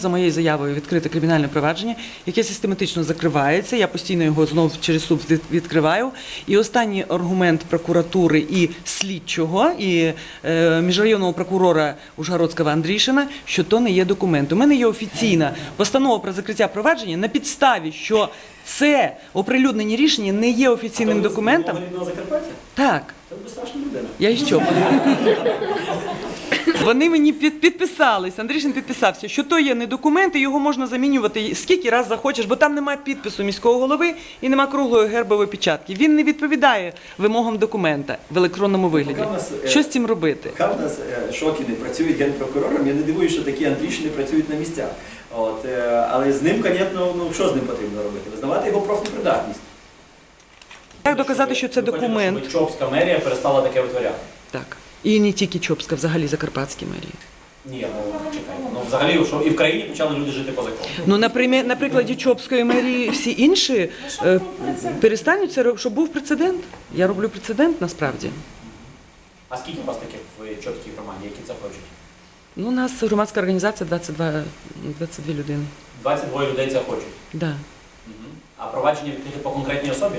За моєю заявою відкрите кримінальне провадження, яке систематично закривається. Я постійно його знову через суд відкриваю. І останній аргумент прокуратури і слідчого, і е, міжрайонного прокурора Ужгородського Андрішина, що то не є документ. У мене є офіційна постанова про закриття провадження на підставі, що це оприлюднені рішення не є офіційним документом. Так. Це безстрашна людина. Я і що? Вони мені під, підписались, Андрішин підписався, що то є не документ, і його можна замінювати скільки раз захочеш, бо там немає підпису міського голови і нема круглої гербової печатки. Він не відповідає вимогам документа в електронному вигляді. Нас, е, Що з цим робити? Поки в нас е, Шокіни працюють генпрокурором, я не дивуюся, що такі Андрішини працюють на місцях. От, е, але з ним, звісно, ну, що з ним потрібно робити? Визнавати його профнепридатність. Як доказати, що це документ? щоб Чопська мерія перестала таке витворяти. Так. І не тільки Чопська, взагалі Закарпатські мерії. Ні, ну чекай. Ну взагалі, що і в країні почали люди жити по закону. Ну, на, примі- на прикладі Чопської мерії всі інші е, перестануть це, щоб був прецедент. Я роблю прецедент насправді. А скільки у вас таких в Чопській громаді, які це хочуть? Ну, у нас громадська організація 22, 22 людини. 22 людей це хочуть. Да. Мгм. А провадження відкрити по конкретній особі?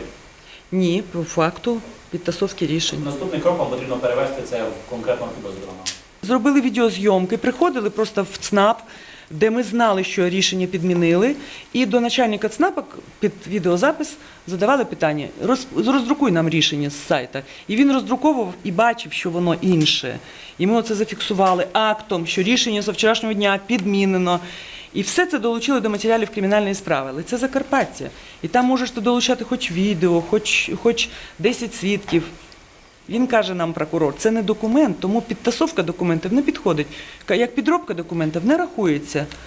Ні, по факту підтасовки рішень. Наступний крок вам потрібно перевести це в конкретного підозрюваного. Зробили відеозйомки, приходили просто в ЦНАП, де ми знали, що рішення підмінили, і до начальника ЦНАПа під відеозапис задавали питання: «Роз- роздрукуй нам рішення з сайта. І він роздруковував і бачив, що воно інше. І ми оце зафіксували актом, що рішення з вчорашнього дня підмінено. І все це долучили до матеріалів кримінальної справи. Але це Закарпаття. І там можеш ти долучати хоч відео, хоч, хоч 10 свідків. Він каже нам, прокурор, це не документ, тому підтасовка документів не підходить. Як підробка документів не рахується.